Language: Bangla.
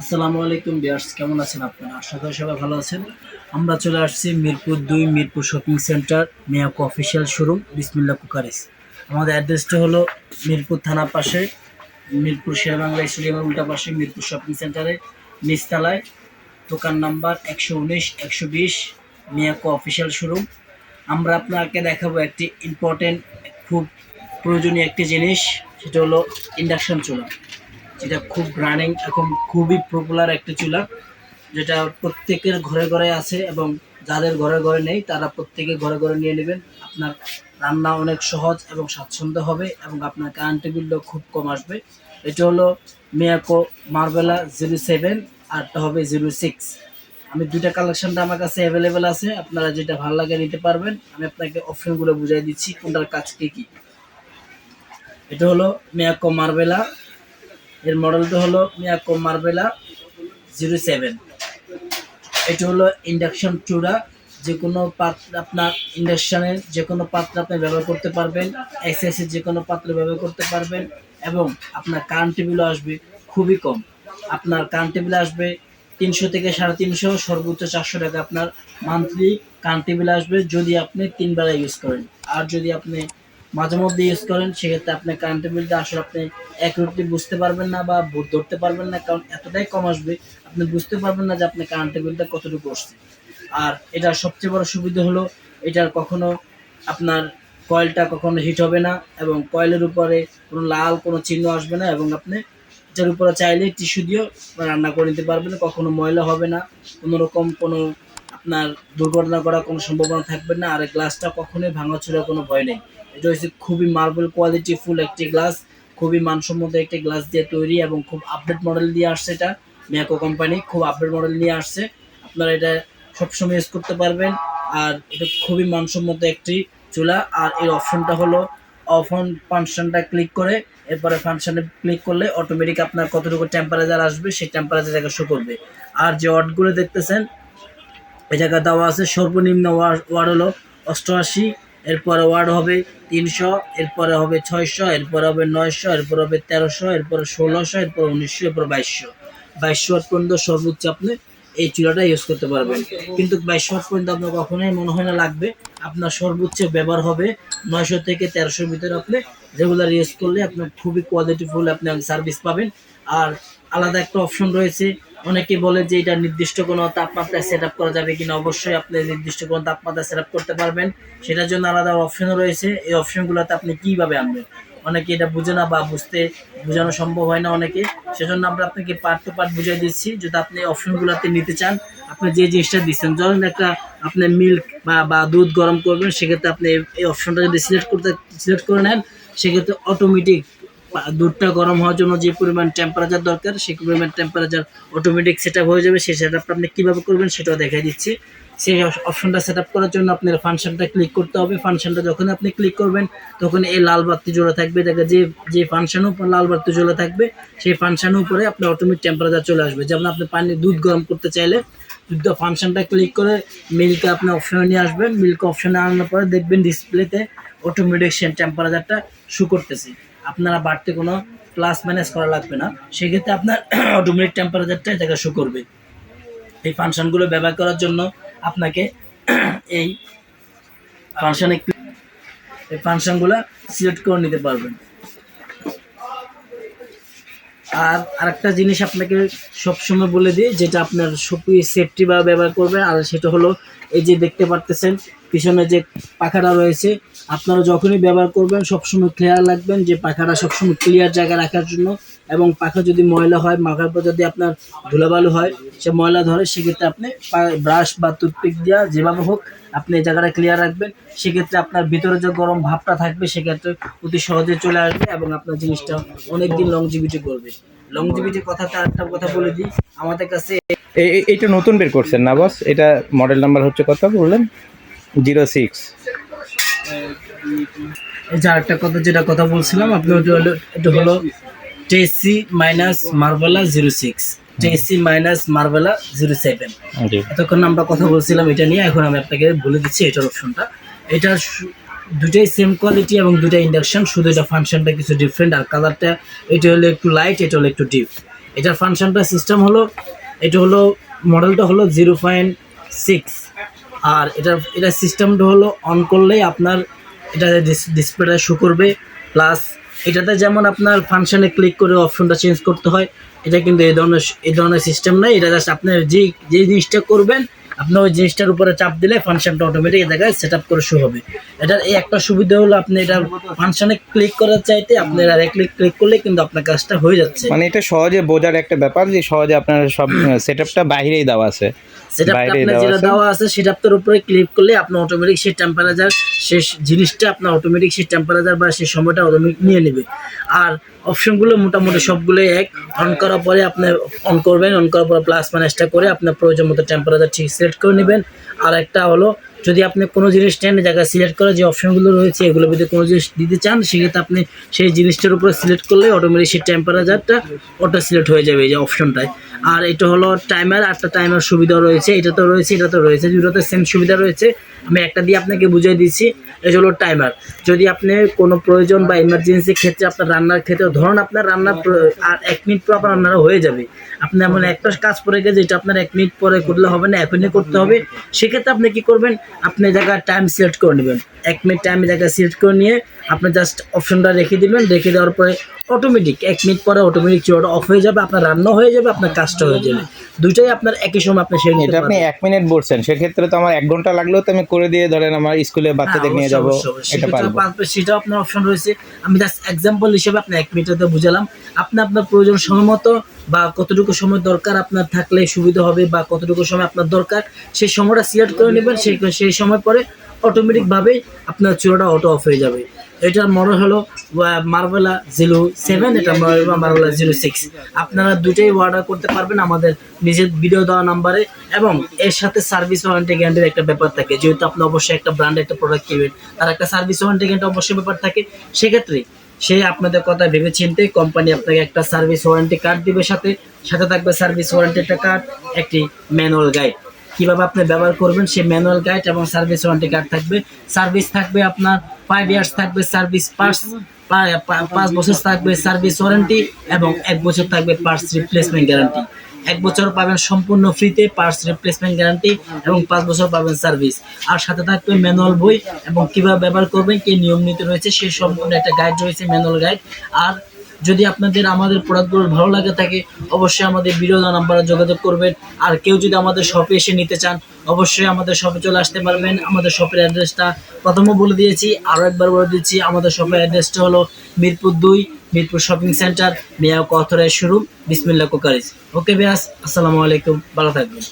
আসসালামু আলাইকুম বিয়ার্স কেমন আছেন আপনারা? আশা করি সবাই ভালো আছেন। আমরা চলে আসছি মিরপুর দুই, Mirpur shopping centre Miyako official showroom Bismillah cookeries. আমাদের অ্যাড্রেসটা হলো মিরপুর থানার পাশে, মিরপুর শেরবাংলা স্টেডিয়ামের উল্টা পাশে মিরপুর শপিং সেন্টারে, নিচতলায়। দোকান নাম্বার একশো উনিশ, একশো বিশ মিয়াকো অফিসিয়াল শোরুম। আমরা আপনাকে দেখাবো একটি ইম্পর্টেন্ট খুব প্রয়োজনীয় একটি জিনিস, সেটা হলো ইন্ডাকশন চুলা। যেটা খুব রানিং এখন খুবই পপুলার একটা চুলা, যেটা প্রত্যেকের ঘরে ঘরে আছে এবং যাদের ঘরে ঘরে নেই, তারা প্রত্যেকে ঘরে ঘরে নিয়ে নেবেন। আপনার রান্না অনেক সহজ এবং স্বাচ্ছন্দ্য হবে এবং আপনার কারেন্টের বিলও খুব কম আসবে। এটা হলো মিয়াকো মার্বেলা জিরো সেভেন আরটা হবে জিরো সিক্স আমি দুইটা কালেকশনটা আমার কাছে অ্যাভেলেবেল আছে, আপনারা যেটা ভালো লাগে নিতে পারবেন। আমি আপনাকে অপশনগুলো বুঝিয়ে দিচ্ছি, কোনটার কাজ কী কী। এটা হলো মিয়াকো মার্বেলা এর মডেলটা হলো মিয়াকো মার্বেলা জিরো সেভেন। এটা হলো ইন্ডাকশন চূড়া, যে কোনো পাত্র আপনার ইন্ডাকশানের যে কোনো পাত্র আপনি ব্যবহার করতে পারবেন এক্সাইসের যে কোনো পাত্র ব্যবহার করতে পারবেন এবং আপনার কারেন্ট বিলও আসবে খুবই কম। আপনার কারেন্ট বিল আসবে তিনশো থেকে সাড়ে তিনশো, সর্বোচ্চ চারশো টাকা আপনার মান্থলি কারেন্ট বিল আসবে যদি আপনি তিন বেলা ইউজ করেন। আর যদি আপনি মাঝে মধ্যে ইউজ করেন, সেক্ষেত্রে আপনার কারেন্টের বিলটা আসলে আপনি অ্যাকুরেটলি বুঝতে পারবেন না বা ভোট ধরতে পারবেন না, কারণ এতটাই কম আসবে, আপনি বুঝতে পারবেন না যে আপনি কারেন্টের বিলটা কতটুকু আসছে। আর এটার সবচেয়ে বড় সুবিধা হলো এটার কখনো আপনার কয়েলটা কখনো হিট হবে না এবং কয়েলের উপরে কোনো লাল কোনো চিহ্ন আসবে না এবং আপনি এটার উপরে চাইলে টিস্যু দিয়েও রান্না করে নিতে পারবেন, কখনো ময়লা হবে না, কোনো রকম কোনো আপনার দুর্ঘটনা করার কোনো সম্ভাবনা থাকবে না, আর গ্লাসটা কখনোই ভাঙা ভাঙাচোরার কোনো ভয় নেই। এটা হচ্ছে খুবই মার্বেল কোয়ালিটি ফুল একটি গ্লাস খুবই মানসম্মত একটি গ্লাস দিয়ে তৈরি এবং খুব আপডেট মডেল দিয়ে আসছে এটা ম্যাকো কোম্পানি খুব আপডেট মডেল নিয়ে আসছে। আপনারা এটা সবসময় ইউজ করতে পারবেন আর এটা খুবই মানসম্মত একটি চুলা আর এর অপশনটা হলো অফ অন ফাংশনটা ক্লিক করে, এরপরে ফাংশনে ক্লিক করলে অটোমেটিক আপনার কতটুকু টেম্পারেচার আসবে সেই টেম্পারেচারটাকে শো করবে। আর যে ওয়ার্ডগুলো দেখতেছেন, এই জায়গায় দেওয়া আছে সর্বনিম্ন ওয়ার্ড হলো অষ্টআশি এরপরে ওয়ার্ড হবে তিনশো, এরপরে হবে ছয়শো, এরপরে হবে নয়শো, এরপর হবে তেরোশো, এরপরে ষোলোশো, এরপর উনিশশো, এরপর বাইশশো। বাইশশো ওয়াট পর্যন্ত সর্বোচ্চ আপনি এই চুলাটা ইউজ করতে পারবেন। কিন্তু বাইশশো ওয়াট পর্যন্ত আপনার কখনোই মনে হয় না লাগবে, আপনার সর্বোচ্চ ব্যবহার হবে নয়শো থেকে তেরোশোর ভিতরে আপনি রেগুলার ইউজ করলে আপনার খুবই কোয়ালিটিফুল আপনি সার্ভিস পাবেন। আর আলাদা একটা অপশন রয়েছে অনেকে বলে যে এটা নির্দিষ্ট কোনো তাপমাত্রায় সেট আপ করা যাবে কিনা, অবশ্যই আপনি নির্দিষ্ট কোনো তাপমাত্রা সেট আপ করতে পারবেন। সেটার জন্য আলাদা অপশনও রয়েছে। এই অপশনগুলোতে আপনি কীভাবে আনবেন? অনেকে এটা বুঝে না বা বুঝতে বোঝানো সম্ভব হয় না অনেকে। সেজন্য আমরা আপনাকে পার্ট টু পার্ট বুঝিয়ে দিচ্ছি, যদি আপনি অপশনগুলোতে নিতে চান। আপনি যে জিনিসটা দিচ্ছেন, ধরুন একটা আপনি মিল্ক বা বা দুধ গরম করবেন, সেক্ষেত্রে আপনি এই- এই অপশনটা যদি সিলেক্ট করতে সিলেক্ট করে নেন, সেক্ষেত্রে অটোমেটিক দুধটা গরম হওয়ার জন্য যে পরিমাণ টেম্পারেচার দরকার, সেই পরিমাণ টেম্পারেচার অটোমেটিক সেট হয়ে যাবে। সেই সেট আপনি কীভাবে করবেন সেটাও দেখাই দিচ্ছি। সেই অপশনটা সেট করার জন্য আপনার ফাংশনটা ক্লিক করতে হবে। ফাংশনটা যখন আপনি ক্লিক করবেন, তখন এই লাল বাতি জ্বলে থাকবে। দেখে যে যে ফাংশনের উপর লাল বাতি জ্বলে থাকবে, সেই ফাংশনের উপরে আপনার অটোমেটিক টেম্পারেচার চলে আসবে। যেমন আপনি পানি, দুধ গরম করতে চাইলে, দুধ ফাংশনটা ক্লিক করে মিল্কে আপনি অপশনে নিয়ে আসবেন। মিল্ক অপশনে আনার পরে দেখবেন ডিসপ্লেতে অটোমেটিক সে টেম্পারেচারটা শু করতেছে। আপনারা বাড়তে কোনো প্লাস মাইনাস করা লাগবে না। সেক্ষেত্রে আপনার অটোমেটিক টেম্পারেচারটা এটাকে শো করবে। এই ফাংশনগুলো ব্যবহার করার জন্য আপনাকে এই ফাংশনে এই ফাংশনগুলো সিলেক্ট করে নিতে পারবেন। আর আরেকটা জিনিস আপনাকে সবসময় বলে দিই, যেটা আপনার সবই সেফটি বা ব্যবহার করবেন আর সেটা হলো এই যে দেখতে পারতেছেন, পিছনে যে পাখাটা রয়েছে আপনারা যখনই ব্যবহার করবেন, সবসময় ক্লিয়ার রাখবেন যে পাখাটা সবসময় ক্লিয়ার জায়গায় রাখার জন্য এবং পাখা যদি ময়লা হয়, মাখার পর যদি আপনার ধুলাবালু হয়, সে ময়লা ধরে সেক্ষেত্রে আপনি ব্রাশ বা টুথপিক দিয়া যেভাবে হোক আপনি এই জায়গাটা ক্লিয়ার রাখবেন। সেক্ষেত্রে আপনার ভিতরে যে গরম ভাবটা থাকবে, সেক্ষেত্রে অতি সহজে চলে আসবে এবং আপনার জিনিসটা অনেক দিন লংজিভিটি করবে। লংজিভিটির কথাটা একটা কথা বলে দিই, আমাদের কাছে এইটা নতুন বের করছেন না বস এটা মডেল নাম্বার হচ্ছে কত বললেন? জিরো সিক্স এই যে আরেকটা কথা যেটা কথা বলছিলাম আপনি এটা হলো TC minus Marbella zero six TC minus Marbella zero seven এতক্ষণ আমরা কথা বলছিলাম এটা নিয়ে এখন আমি আপনাকে বলে দিচ্ছি এটার অপশনটা এটা দুটাই সেম কোয়ালিটি এবং দুটাই ইন্ডাকশন শুধু এটা ফাংশনটা কিছু ডিফারেন্ট আর কালারটা এটা হলো একটু লাইট এটা হলো একটু ডিপ এটার ফাংশনটা সিস্টেম হলো এটা হলো মডেলটা হলো জিরো পয়েন্ট সিক্স আর এটা এটা সিস্টেমটা হলো অন করলেই আপনার এটা ডিসপ্লেটা শো করবে। প্লাস এটাতে যেমন আপনার ফাংশানে ক্লিক করে অপশনটা চেঞ্জ করতে হয়, এটা কিন্তু এই ধরনের এই ধরনের সিস্টেম নেই। এটা জাস্ট আপনার যে যে জিনিসটা করবেন আপনি ওই জিনিসটার উপরে চাপ দিলে ফাংশনটা অটোমেটিক জায়গায় সেট আপ করে শো হবে। এটার এই একটা সুবিধা হলো আপনি এটা ফাংশনে ক্লিক করার চাইতে আপনি ডাইরেক্টলি ক্লিক ক্লিক করলে কিন্তু আপনার কাজটা হয়ে যাচ্ছে। মানে এটা সহজে বোঝার একটা ব্যাপার যে সহজে আপনার সব সেট আপটা বাইরেই দেওয়া আছে। সেটা আপনার দেওয়া যেটা আছে। দেওয়া আছে সেটা আপনার উপরে ক্লিক করলে অটোমেটিক সেই টেম্পারেচার সেই জিনিসটা আপনার অটোমেটিক সেই টেম্পারেচার বা সেই সময়টা অটোমেটিক নিয়ে নেবে। আর অপশনগুলো মোটামুটি সবগুলোই এক। অন করার পরে আপনি অন করবেন অন করার পরে প্লাস মাইনাসটা করে আপনার প্রয়োজন মতো টেম্পারেচার ঠিক সিলেক্ট করে নেবেন। আর একটা হলো, যদি আপনি কোনো জিনিস নেন জায়গায় সিলেক্ট করা যে অপশনগুলো রয়েছে, এগুলো যদি কোনো জিনিস দিতে চান, সেক্ষেত্রে আপনি সেই জিনিসটার উপরে সিলেক্ট করলে অটোমেটিক সেই টেম্পারেচারটা অটো সিলেক্ট হয়ে যাবে এই যে অপশনটায় আর এটা হলো টাইমার একটা টাইমার সুবিধা রয়েছে, এটা তো রয়েছে, এটা তো রয়েছে দুটোতে সেম সুবিধা রয়েছে। আমি একটা দিয়ে আপনাকে বুঝিয়ে দিচ্ছি, এটা হলো টাইমার যদি আপনি কোনো প্রয়োজন বা ইমার্জেন্সি ক্ষেত্রে আপনার রান্নার ক্ষেত্রে, ধরুন আপনার রান্নার আর এক মিনিট পর আপনার রান্নাটা হয়ে যাবে। আপনি এমন একটা কাজ পরে গেছে, যেটা আপনার এক মিনিট পরে করলে হবে না, এখনই করতে হবে। সেক্ষেত্রে আপনি কি করবেন, আপনি জায়গায় টাইম সিলেক্ট করে নেবেন। এক মিনিট টাইম জায়গায় সিলেক্ট করে নিয়ে আপনি জাস্ট অপশনটা রেখে দিবেন। রেখে দেওয়ার পরে অটোমেটিক এক মিনিট পরে অটোমেটিক চুলাটা অফ হয়ে যাবে, আপনার রান্না হয়ে যাবে, আপনার কাজটা হয়ে যাবে। দুইটাই আপনার একই সময় আপনি সেরে নিতে এটা আপনি এক মিনিট বলছেন সেক্ষেত্রে তো আমার এক ঘণ্টা লাগলেও তো আমি করে দিয়ে ধরেন আমার স্কুলে বাচ্চাদের হ্যাঁ, নিয়ে যাব। এটা পারব। সেটা সেটাও আপনার অপশন রয়েছে। আমি জাস্ট এক্সাম্পল হিসেবে আপনি এক মিনিটে বুঝালাম। আপনি আপনার প্রয়োজন সময় মতো বা কতটুকু সময় দরকার আপনার থাকলে সুবিধা হবে বা কতটুকু সময় আপনার দরকার, সেই সময়টা সিলেক্ট করে নেবেন, সেই সেই সময় পরে অটোমেটিকভাবে আপনার চুলাটা অটো অফ হয়ে যাবে। এটার মডেল হলো মার্বেলা জিরো সেভেন এটা মার্বেলা জিরো সিক্স আপনারা দুটোই অর্ডার করতে পারবেন আমাদের নিজের ভিডিও দেওয়া নাম্বারে এবং এর সাথে সার্ভিস ওয়ারেন্টি গ্যারান্টির একটা ব্যাপার থাকে। যেহেতু আপনি অবশ্যই একটা ব্র্যান্ড একটা প্রোডাক্ট কিনবেন, তার একটা সার্ভিস ওয়ারেন্টি গ্যারান্টি অবশ্যই ব্যাপার থাকে। সেক্ষেত্রে সে আপনাদের কথা ভেবে চিনতে কোম্পানি আপনাকে একটা সার্ভিস ওয়ারেন্টি কার্ড দিবে সাথে। সাথে থাকবে সার্ভিস ওয়ারেন্টি একটা কার্ড একটি ম্যানুয়াল গাইড কীভাবে আপনি ব্যবহার করবেন সেই ম্যানুয়াল গাইড এবং সার্ভিস ওয়ারেন্টি কার্ড থাকবে। সার্ভিস থাকবে আপনার ফাইভ ইয়ার্স থাকবে সার্ভিস পার্স পাঁচ বছর থাকবে সার্ভিস ওয়ারেন্টি এবং এক বছর থাকবে পার্স রিপ্লেসমেন্ট গ্যারান্টি এক বছর পাবেন সম্পূর্ণ ফ্রিতে পার্টস রিপ্লেসমেন্ট গ্যারান্টি এবং পাঁচ বছর পাবেন সার্ভিস আর সাথে থাকবে ম্যানুয়াল বই এবং কীভাবে ব্যবহার করবেন, কি নিয়ম নীতি রয়েছে সেই সম্পূর্ণ একটা গাইড রয়েছে ম্যানুয়াল গাইড আর যদি আপনাদের আমাদের প্রোডাক্টগুলো ভালো লাগে থাকে, অবশ্যই আমাদের ভিডিও নাম্বারে যোগাযোগ করবেন। আর কেউ যদি আমাদের শপে এসে নিতে চান, অবশ্যই আমাদের শপে চলে আসতে পারবেন। আমাদের শপের অ্যাড্রেসটা প্রথমে বলে দিয়েছি, আরও একবার বলে দিচ্ছি, আমাদের শপের অ্যাড্রেসটা হলো মিরপুর দুই মিরপুর শপিং সেন্টার মিয়া কথরের শুরু বিসমিল্লা কোকারিজ। ওকে বিয়াস আসসালামু আলাইকুম ভালো থাকবেন।